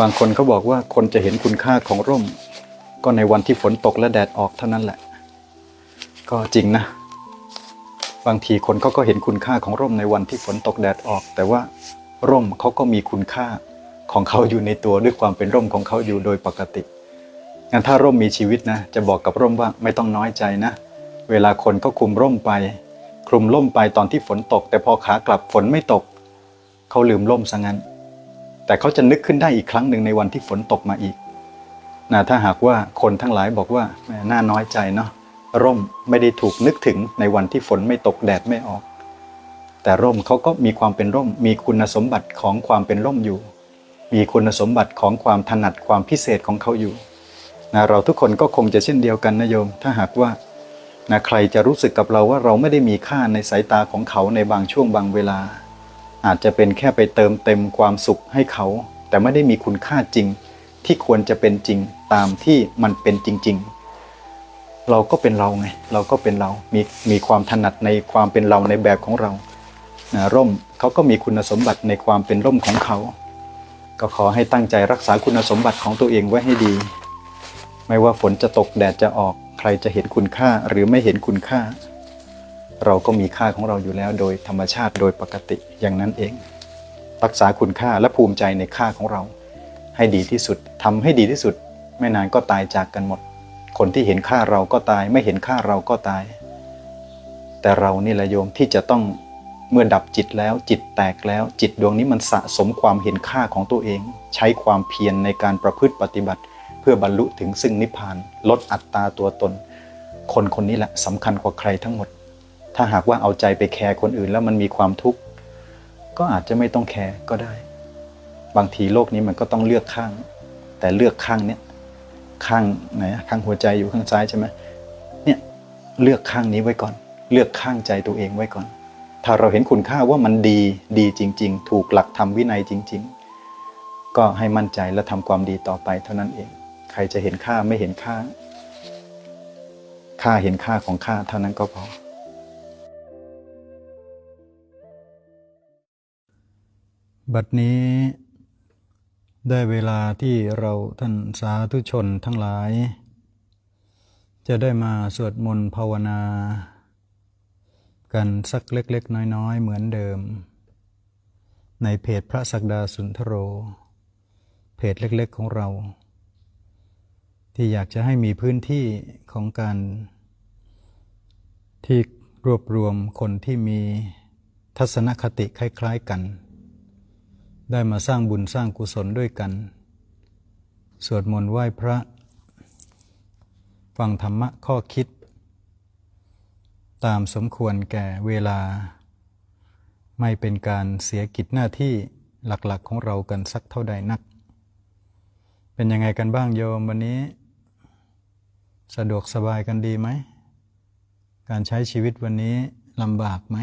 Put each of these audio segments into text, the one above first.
บางคนเขาบอกว่าคนจะเห็นคุณค่าของร่ม ก็ในวันที่ฝนตกและแดดออกเท่านั้นแหละ ก็จริงนะ บางทีคนเขาก็เห็นคุณค่าของร่มในวันที่ฝนตกแดดออก แต่ว่าร่มเขาก็มีคุณค่าของเขาอยู่ในตัวด้วยความเป็นร่มของเขาอยู่โดยปกติงั้นถ้าร่มมีชีวิตนะ จะบอกกับร่มว่าไม่ต้องน้อยใจนะ เวลาคนก็คลุมร่มไป คลุมร่มไปตอนที่ฝนตก แต่พอขากลับฝนไม่ตก เขาลืมร่มซะงั้น แต่เขาจะนึกขึ้นได้อีกครั้งหนึ่งในวันที่ฝนตกมาอีกนะถ้าหากว่าคนทั้งหลายบอกว่าแหมน่าน้อยใจเนาะร่มไม่ได้ถูกนึกถึงในวันที่ฝนไม่ตกแดดไม่ออก แต่ร่มเขาก็มีความเป็นร่ม มีคุณสมบัติของความเป็นร่มอยู่ มีคุณสมบัติของความถนัดความพิเศษของเขาอยู่นะเราทุกคนก็คงจะเช่นเดียวกันนะโยม ถ้าหากว่านะใครจะรู้สึกกับเราว่าเราไม่ได้มีค่าในสายตาของเขาในบางช่วงบางเวลา อาจจะเป็นแค่ไปเติมเต็มความสุขให้เขา แต่ไม่ได้มีคุณค่าจริง ที่ควรจะเป็นจริงตามที่มันเป็นจริง ๆ เราก็เป็นเราไงเราก็เป็นเรา มีมีความถนัดในความเป็นเราในแบบของเรานะร่มเขาก็มีคุณสมบัติในความเป็นร่มของเขา ก็ขอให้ตั้งใจรักษาคุณสมบัติของตัวเองไว้ให้ดี ไม่ว่าฝนจะตกแดดจะออกใครจะเห็นคุณค่าหรือไม่เห็นคุณค่า เราก็มีค่าของเราอยู่แล้วโดยธรรมชาติโดยปกติอย่างนั้นเอง รักษาคุณค่าและภูมิใจในค่าของเรา ให้ดีที่สุดทำให้ดีที่สุด ไม่นานก็ตายจากกันหมด คนที่เห็นค่าเราก็ตาย ไม่เห็นค่าเราก็ตาย แต่เรานี่แหละโยมที่จะต้องเมื่อดับจิตแล้วจิตแตกแล้วจิตดวงนี้มันสะสมความเห็นค่าของตัวเอง ใช้ความเพียรในการประพฤติปฏิบัติ เพื่อบรรลุถึงซึ่งนิพพาน ลดอัตตาตัวตน คนคนนี้แหละสำคัญกว่าใครทั้งหมด ถ้าหากว่าเอาใจไปแคร์คนอื่นแล้วมันมีความทุกข์ก็อาจจะไม่ต้องแคร์ก็ได้ บางทีโลกนี้มันก็ต้องเลือกข้าง แต่เลือกข้างเนี้ยข้างไหนข้างหัวใจอยู่ข้างซ้ายใช่ไหมเนี่ยเลือกข้างนี้ไว้ก่อน เลือกข้างใจตัวเองไว้ก่อน ถ้าเราเห็นคุณค่าว่ามันดีดีจริง ๆ ถูกหลักธรรมวินัยจริง ๆ ก็ให้มั่นใจและทำความดีต่อไปเท่านั้นเอง ใครจะเห็นค่าไม่เห็นค่า ค่าเห็นค่าของค่าเท่านั้นก็พอ บัดนี้ได้เวลาที่เราท่านสาธุชนทั้งหลาย จะได้มาสวดมนต์ภาวนา กันสักเล็กๆ น้อยๆ เหมือนเดิม ในเพจพระศักดาสุนทโร เพจเล็กๆของเรา ที่อยากจะให้มีพื้นที่ของการที่รวบรวมคนที่มีทัศนคติคล้าย ๆ กัน ได้มาสร้างบุญสร้างกุศลด้วยกัน สวดมนต์ไหว้พระ ฟังธรรมะข้อคิด ตามสมควรแก่เวลา ไม่เป็นการเสียกิจหน้าที่หลักๆของเรากันสักเท่าใดนัก เป็นยังไงกันบ้างโยมวันนี้ สะดวกสบายกันดีไหม การใช้ชีวิตวันนี้ลำบากไหม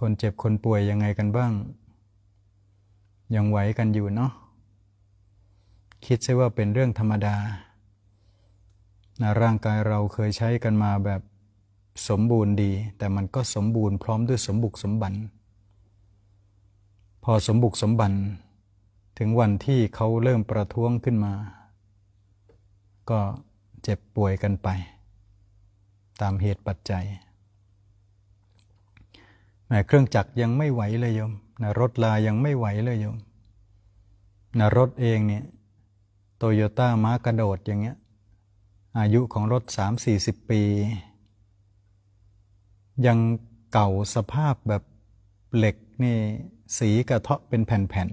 คนเจ็บคนป่วยยังไงกันบ้าง ยังไหวกันอยู่เนาะคิดซะว่าเป็นเรื่องธรรมดานะร่างกายเราเคยใช้กันมาแบบสมบูรณ์ดี แต่มันก็สมบูรณ์พร้อมด้วยสมบุกสมบัน พอสมบุกสมบัน ถึงวันที่เขาเริ่มประท้วงขึ้นมา ก็เจ็บป่วยกันไป ตามเหตุปัจจัย แหมเครื่องจักรยังไม่ไหวเลยโยมนะรถลายังไม่ไหวเลยโยมนะรถเองเนี่ยโตโยต้าม้ากระโดดอย่างเงี้ย อายุของรถ 3-40 ปี ยังเก่าสภาพแบบเหล็กนี่สีกระเทาะเป็นแผ่น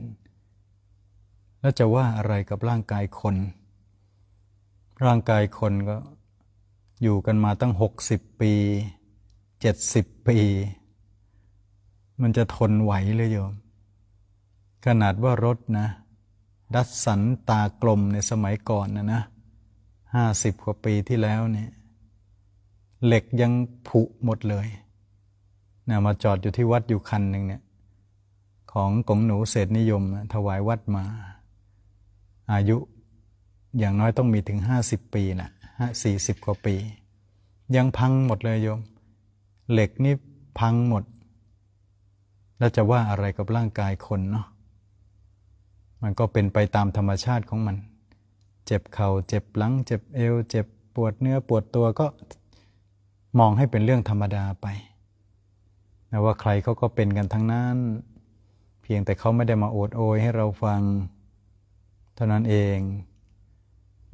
ๆ แล้วจะว่าอะไรกับร่างกายคน ร่างกายคนก็อยู่กันมาตั้ง 60 ปี 70 ปี มันจะทนไหวเลยโยม ขนาดว่ารถนะ ดัสสันตากลมในสมัยก่อนนะนะห้าสิบกว่าปีที่แล้วเนี่ย เหล็กยังผุหมดเลยนะมาจอดอยู่ที่วัดอยู่คันหนึ่งเนี่ย ของกงหนูเศรษฐนิยมนะถวายวัดมา อายุอย่างน้อยต้องมีถึงห้าสิบปีนะห้าสี่สิบกว่าปี ยังพังหมดเลยโยม เหล็กนี่พังหมด แล้วจะว่าอะไรกับร่างกายคนเนาะมันก็เป็นไปตามธรรมชาติของมัน เจ็บเข่าเจ็บหลัง เจ็บเอว เจ็บปวดเนื้อปวดตัวก็มองให้เป็นเรื่องธรรมดาไปนะว่าใครเขาก็เป็นกันทั้งนั้น เพียงแต่เขาไม่ได้มาโอดโอยให้เราฟัง เท่านั้นเอง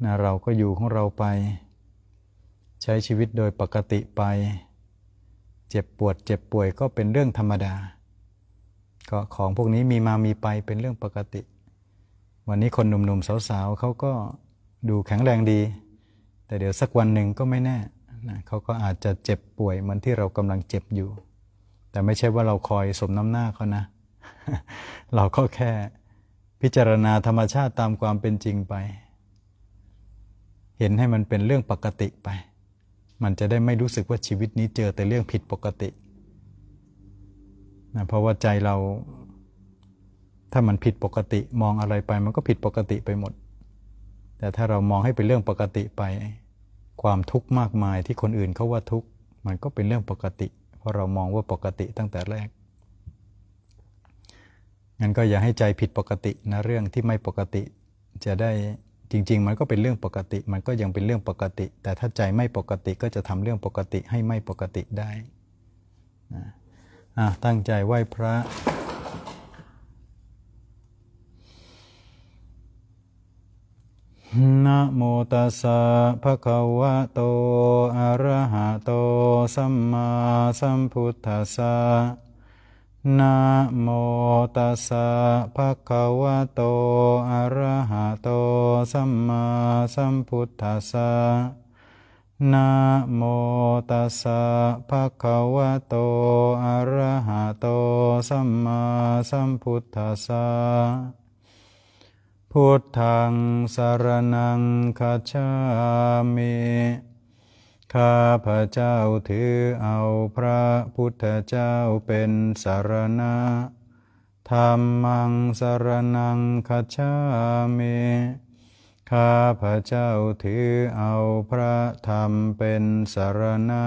นะเราก็อยู่ของเราไป ใช้ชีวิตโดยปกติไป เจ็บปวดเจ็บป่วยก็เป็นเรื่องธรรมดา ก็ของพวกนี้มีมามีไปเป็นเรื่องปกติ วันนี้คนหนุ่มๆสาวๆเขาก็ดูแข็งแรงดี แต่เดี๋ยวสักวันหนึ่งก็ไม่แน่นะเขาก็อาจจะเจ็บป่วยเหมือนที่เรากำลังเจ็บอยู่ แต่ไม่ใช่ว่าเราคอยสมน้ำหน้าเขานะ เราก็แค่พิจารณาธรรมชาติตามความเป็นจริงไป เห็นให้มันเป็นเรื่องปกติไป มันจะได้ไม่รู้สึกว่าชีวิตนี้เจอแต่เรื่องผิดปกติ นะเพราะว่าใจเราถ้ามันผิดปกติมองอะไรไปมันก็ผิดปกติไปหมด แต่ถ้าเรามองให้เป็นเรื่องปกติไป ความทุกข์มากมายที่คนอื่นเขาว่าทุกข์มันก็เป็นเรื่องปกติ เพราะเรามองว่าปกติตั้งแต่แรกงั้นก็อย่าให้ใจผิดปกตินะเรื่องที่ไม่ปกติ จะได้จริง ๆ มันก็เป็นเรื่องปกติ มันก็ยังเป็นเรื่องปกติ แต่ถ้าใจไม่ปกติก็จะทำเรื่องปกติให้ไม่ปกติได้นะ อะตั้งใจไหว้พระ นะโมตัสสะภะคะวะโต อะระหะโต สัมมาสัมพุทธัสสะนะโมตัสสะภะคะวะโต อะระหะโต สัมมาสัมพุทธัสสะ นะโมตัสสะภะคะวะโต อะระหะโต สัมมาสัมพุทธัสสะ พุทธังสารนังคัจฉามิข้าพระเจ้าถือเอาพระพุทธเจ้าเป็นสารณะธรรมังสารนังคัจฉามิ ข้าพระเจ้าถือเอาพระธรรมเป็นสารณะ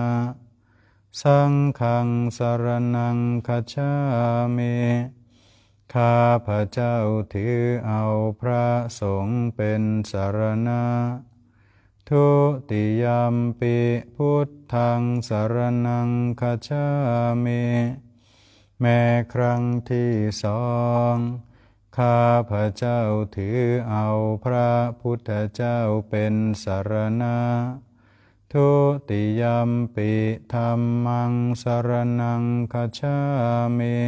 สังฆังสารนังคัจามิข้าพระเจ้าถือเอาพระสงฆ์เป็นสารณะ ทุติยมปิพุทธังสารนังคัจามิแม้ครั้งที่สอง ข้าพระเจ้าถือเอาพระพุทธเจ้าเป็นสารณะ ทุติยมปิธรรมังสารนังคัจามิ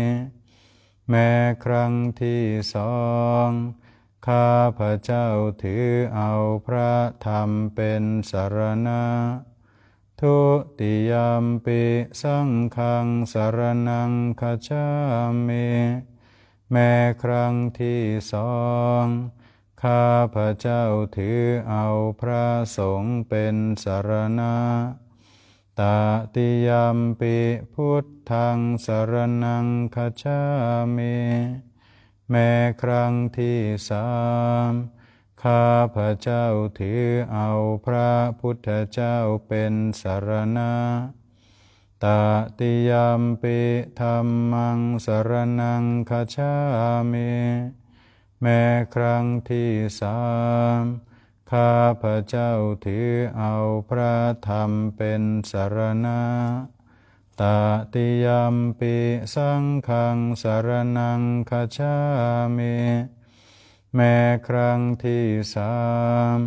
แม้ครั้งที่สองข้าพระเจ้าถือเอาพระธรรมเป็นสารณะ ทุติยมปิสังฆังสารนังคัจามิ แม้ครั้งที่สองข้าพระเจ้าถือเอาพระสงฆ์เป็นสารณะตติยามปิพุทธังสารนังคัจฉามิแม้ครั้งที่สามข้าพระเจ้าถือเอาพระพุทธเจ้าเป็นสารณะ ตติยมปิธรรมังสารนังคัจฉามิแม้ครั้งที่สามข้าพระเจ้าถือเอาพระธรรมเป็นสารณะตติยมปิสังฆังสารนังคัจฉามิแม้ครั้งที่สาม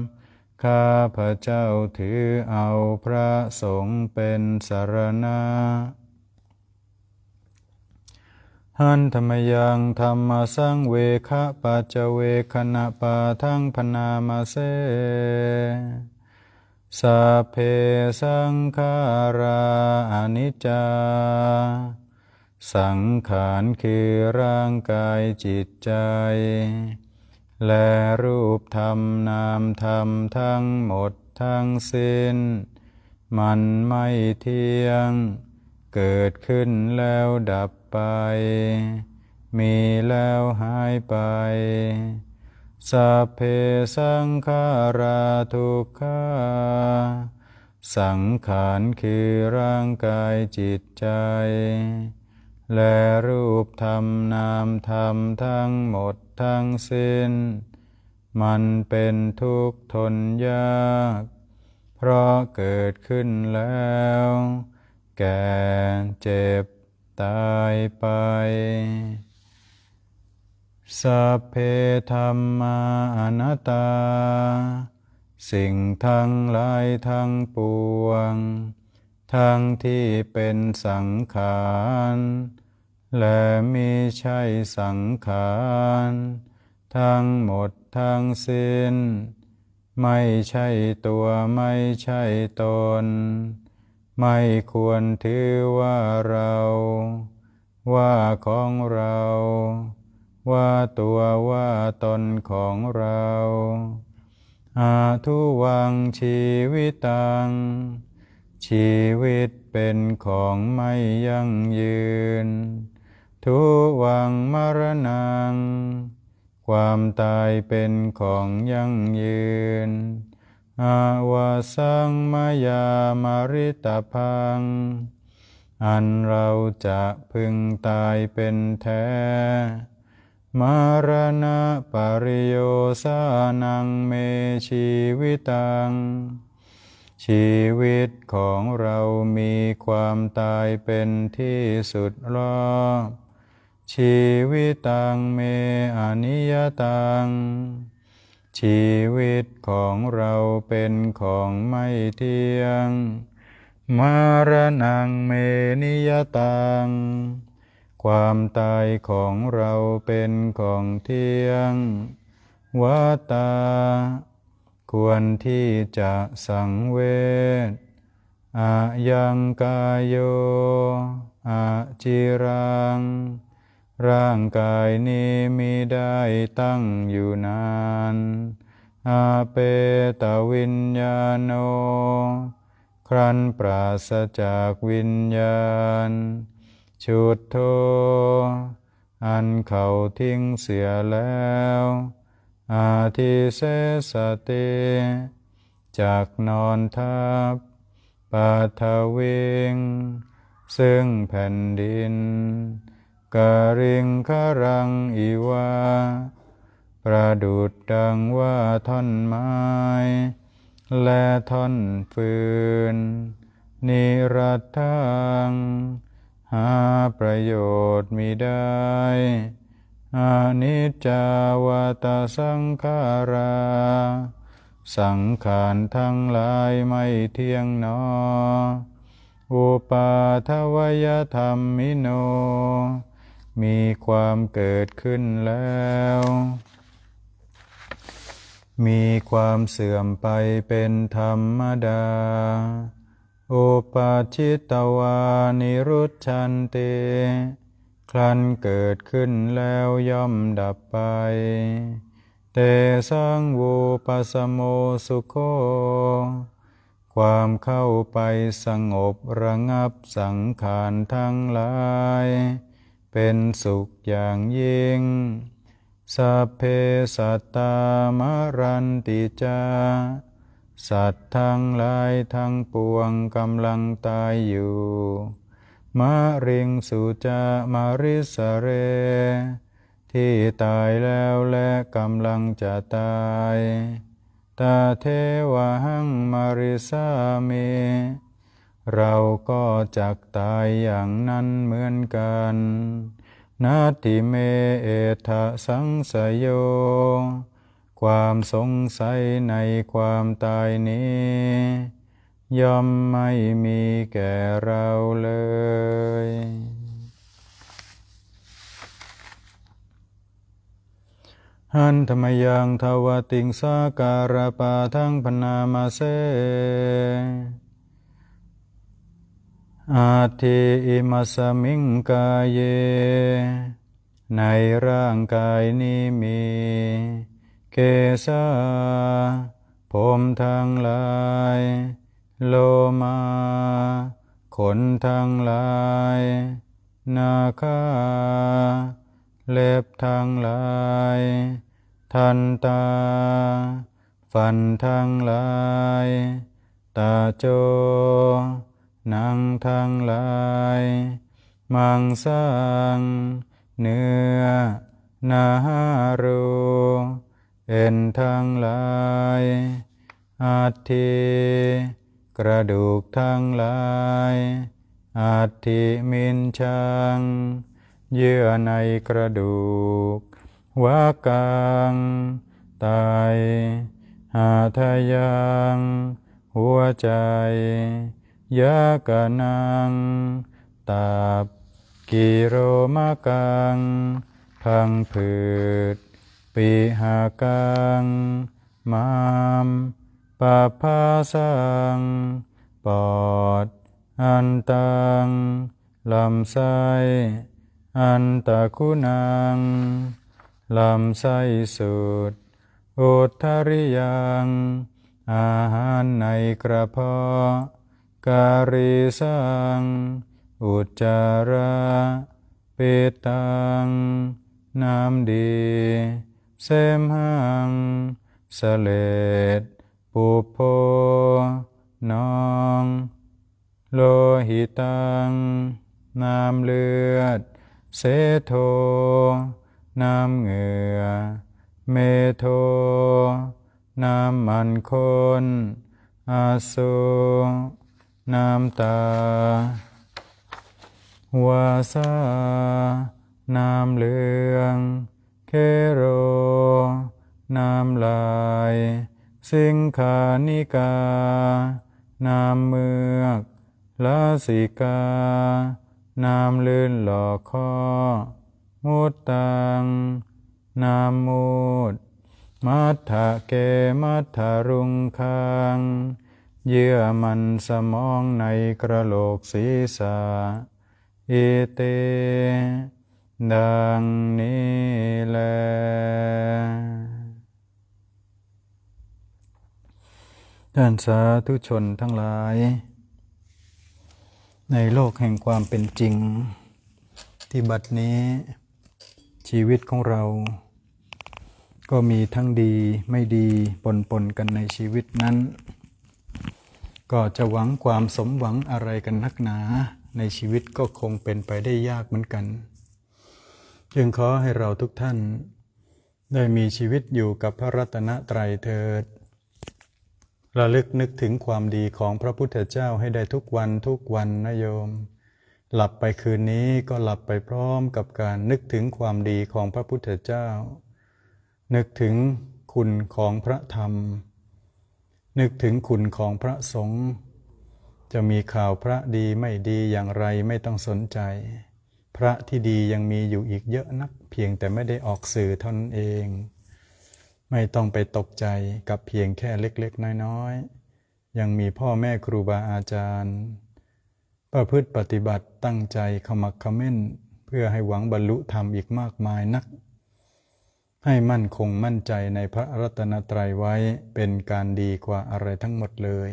ข้าพระเจ้าถือเอาพระสงฆ์เป็นสารณะหันธรรมยังธรรมสังเวคะปัจจเวคณะปาทั้งพนามาเสสัพเพสังขาราอนิจจา สังขารคือร่างกายจิตใจ และรูปธรรมนามธรรมทั้งหมดทั้งสิ้น มันไม่เที่ยง เกิดขึ้นแล้วดับไป มีแล้วหายไป สัพเพสังขาราทุกขาสังขารคือร่างกายจิตใจ และรูปธรรมนามธรรมทั้งหมดทั้งสิ้น มันเป็นทุกข์ทนยาก เพราะเกิดขึ้นแล้ว แก่เจ็บตายไป สัพเพธรรมาอนัตตา สิ่งทั้งหลายทั้งปวง ทั้งที่เป็นสังขาร และมีใช่สังขาร ทั้งหมดทั้งสิ้น ไม่ใช่ตัวไม่ใช่ตน ไม่ควรถือว่าเรา ว่าของเรา ว่าตัวว่าตนของเราอาทุวังชีวิตัง ชีวิตเป็นของไม่ยั่งยืน ทุวังมรณัง ความตายเป็นของยั่งยืน อาวาสังมายามาริตาพัง อันเราจะพึงตายเป็นแท้ มารณะปริโยสานังเมชีวิตัง ชีวิตของเรามีความตายเป็นที่สุดรอบ ชีวิตตังเมอนิยตัง ชีวิตของเราเป็นของไม่เที่ยง มารณังเมนิยตัง ความตายของเราเป็นของเที่ยงวัตตา ควรที่จะสังเวชอายังกายโยอาจิรัง ร่างกายนี้มีได้ตั้งอยู่นาน อาเปตวิญญาโน ครั้นปราศจากวิญญาณ ชุดโท อันเขาทิ้งเสียแล้ว อาทิเสสติจากนอนทับปัทวิง ซึ่งแผ่นดิน กริงครังอีวาประดุดดังว่าท่อนไม้ และท่อนฟืน นิรัตถังหาประโยชน์มิได้อนิจจาวตาสังขารา สังขารทั้งหลายไม่เที่ยงหนอ อุปาทวยธรรมมิโน มีความเกิดขึ้นแล้ว มีความเสื่อมไปเป็นธรรมดา อุปาชิตวานิรุชันเตครั้นเกิดขึ้นแล้วย่อมดับไป เตสังวูปสโมสุโคความเข้าไปสงบระงับสังขารทั้งหลาย เป็นสุขอย่างยิ่ง สัพเพสัตตามรันติจา สัตว์ทั้งหลายทั้งปวงกำลังตายอยู่มาริงสุจามาริสเร ที่ตายแล้วและกำลังจะตาย ตาเทวหังมาริสามี เราก็จักตายอย่างนั้นเหมือนกัน นาทิเมเอทะสังสยโย ความสงสัยในความตายนี้ ย่อมไม่มีแก่เราเลย หันธรรมยังทวติงสาการปาทั้งพนามาเส อาทิอิมัสมิงกายเย ในร่างกายนี้มี เกสาผมทั้งหลาย โลมา ขนทั้งหลาย นาคาเล็บทั้งหลาย ทันตา ฟันทั้งหลาย ตาโจ นังทั้งหลาย มังสังเนื้อ นารู เอ็นทั้งหลายอัฐิกระดูกทั้งหลายอัฐิมินชัง เยื่อในกระดูกวากังไตหาทยัง หัวใจ ยากะนังตับกิโรมากัง พังผืดปิหากัง มามปะพาสัง ปอด อันตัง ลำไส้อันตะคุณัง ลำไส้สุด อุทธริยัง อาหารในกระเพาะ การิสัง อุจจาระปิตัง น้ำดี เสมหังเสเลดปุโพนอง โลหิตัง น้ำเลือด เสโท น้ำเหงื่อ เมโท น้ำมันคนอาสุ น้ำตาวาสาน้ำเหลือง เคโร น้ำลาย สิงขานิกา น้ำเมือกลาสิกา น้ำลื่นหลอกคอมุตตัง น้ำมูด มัทธะเกมัทธารุงคัง เยื่อมันสมองในกระโหลกศีรษะอิเต ดังนี้แล ท่านสาธุชนทั้งหลาย ในโลกแห่งความเป็นจริง ที่บัดนี้ ชีวิตของเรา ก็มีทั้งดีไม่ดีปนปนกันในชีวิตนั้น ก็จะหวังความสมหวังอะไรกันนักหนา ในชีวิตก็คงเป็นไปได้ยากเหมือนกัน จึงขอให้เราทุกท่าน ได้มีชีวิตอยู่กับพระรัตนตรัยเถิดระลึกนึกถึงความดีของพระพุทธเจ้าให้ได้ทุกวันทุกวันนะโยม หลับไปคืนนี้ก็หลับไปพร้อมกับการนึกถึงความดีของพระพุทธเจ้า นึกถึงคุณของพระธรรม นึกถึงคุณของพระสงฆ์จะมีข่าวพระดีไม่ดีอย่างไรไม่ต้องสนใจ พระที่ดียังมีอยู่อีกเยอะนัก เพียงแต่ไม่ได้ออกสื่อเท่านั้นเอง ไม่ต้องไปตกใจกับเพียงแค่เล็กๆ น้อยๆ ยังมีพ่อแม่ครูบาอาจารย์ ประพฤติปฏิบัติตั้งใจขมักเขม้น เพื่อให้หวังบรรลุธรรมอีกมากมายนัก ให้มั่นคงมั่นใจในพระรัตนตรัยไว้เป็นการดีกว่าอะไรทั้งหมดเลย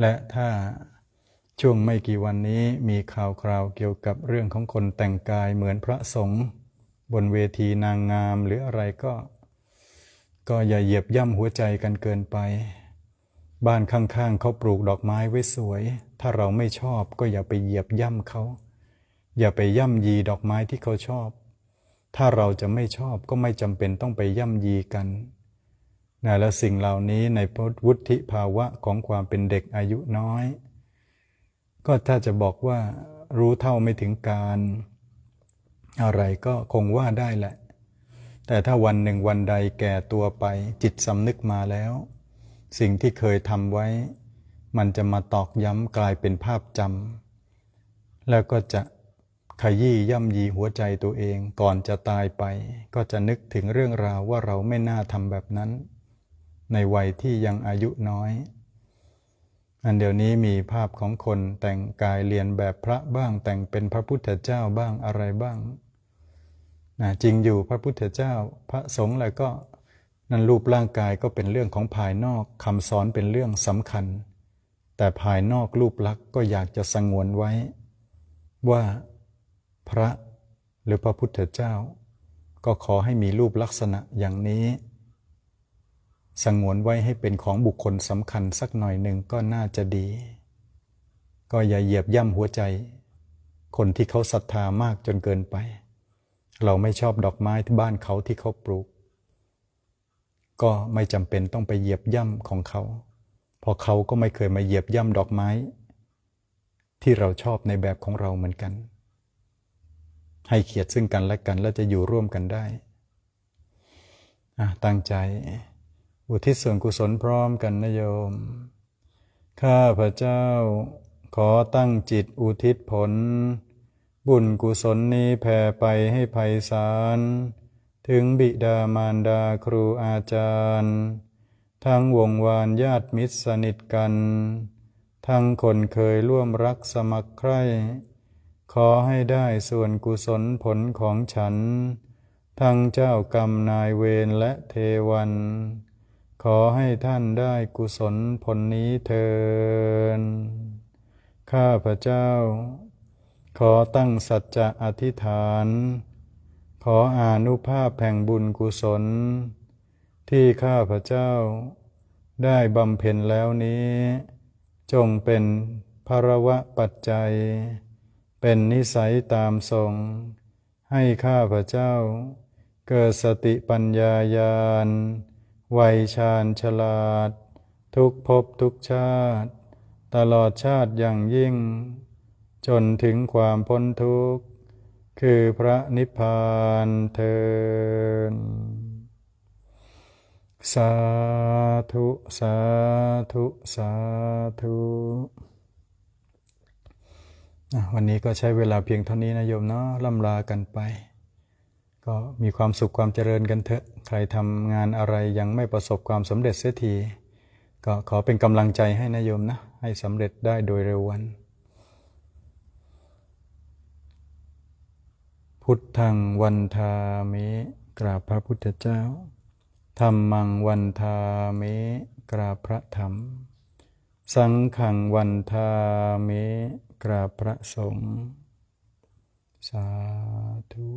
และถ้าช่วงไม่กี่วันนี้มีข่าวคราวเกี่ยวกับเรื่องของคนแต่งกายเหมือนพระสงฆ์บนเวทีนางงามหรืออะไรก็ ก็อย่าเหยียบย่ำหัวใจกันเกินไป บ้านข้างๆเขาปลูกดอกไม้ไว้สวย ถ้าเราไม่ชอบก็อย่าไปเหยียบย่ำเขา อย่าไปย่ำยีดอกไม้ที่เขาชอบ ถ้าเราจะไม่ชอบก็ไม่จำเป็นต้องไปย่ำยีกันนะและสิ่งเหล่านี้ในวุฒิภาวะของความเป็นเด็กอายุน้อย ก็ถ้าจะบอกว่ารู้เท่าไม่ถึงการ อะไรก็คงว่าได้แหละ แต่ถ้าวันหนึ่งวันใดแก่ตัวไปจิตสำนึกมาแล้ว สิ่งที่เคยทำไว้ มันจะมาตอกย้ำกลายเป็นภาพจำแล้วก็จะ ขยี้ย่ำยีหัวใจตัวเองก่อนจะตายไป ก็จะนึกถึงเรื่องราวว่าเราไม่น่าทำแบบนั้น ในวัยที่ยังอายุน้อย อันเดี๋ยวนี้มีภาพของคนแต่งกายเรียนแบบพระบ้าง แต่งเป็นพระพุทธเจ้าบ้างอะไรบ้างนะจริงอยู่พระพุทธเจ้า พระสงฆ์อะไรก็นั่นรูปร่างกายก็เป็นเรื่องของภายนอกคำสอนเป็นเรื่องสำคัญ แต่ภายนอกรูปลักษณ์ก็อยากจะสงวนไว้ ว่า พระหรือพระพุทธเจ้า ก็ขอให้มีรูปลักษณะอย่างนี้ สงวนไว้ให้เป็นของบุคคลสำคัญสักหน่อยหนึ่งก็น่าจะดี ก็อย่าเหยียบย่ำหัวใจ คนที่เขาศรัทธามากจนเกินไป เราไม่ชอบดอกไม้ที่บ้านเขาที่เขาปลูก ก็ไม่จำเป็นต้องไปเหยียบย่ำของเขาเพราะเขาก็ไม่เคยมาเหยียบย่ำดอกไม้ ที่เราชอบในแบบของเราเหมือนกัน ให้เกียรติซึ่งกันและกันแล้วจะอยู่ร่วมกันได้ตั้งใจ อุทิศส่วนกุศลพร้อมกันนะโยม ข้าพระเจ้าขอตั้งจิตอุทิศผล บุญกุศลนี้แผ่ไปให้ไพศาลถึงบิดามารดาครูอาจารย์ ทั้งวงวานญาติมิตรสนิทกัน ทั้งคนเคยร่วมรักสมัครใคร่ ขอให้ได้ส่วนกุศลผลของฉัน ทั้งเจ้ากรรมนายเวรและเทวัน ขอให้ท่านได้กุศลผลนี้เทินข้าพระเจ้า ขอตั้งสัจจะอธิษฐาน ขออานุภาพแห่งบุญกุศล ที่ข้าพระเจ้า ได้บำเพ็ญแล้วนี้ จงเป็นภรวะปัจจัย เป็นนิสัยตามทรง ให้ข้าพระเจ้า เกิดสติปัญญาญาณไวยชาญฉลาด ทุกภพทุกชาติ ตลอดชาติอย่างยิ่ง จนถึงความพ้นทุกข์ คือพระนิพพานเทินสาธุ สาธุ สาธุ วันนี้ก็ใช้เวลาเพียงเท่านี้นะโยมเนาะล่ำลากันไป ก็มีความสุขความเจริญกันเถอะ ใครทำงานอะไรยังไม่ประสบความสำเร็จเสียที ก็ขอเป็นกำลังใจให้นะโยมนะ ให้สำเร็จได้โดยเร็ววัน พุทธังวันทามิกราบพระพุทธเจ้าธรรมังวันทามิกราบพระธรรม สังขังวันทามิ กราบพระสงฆ์สาธุ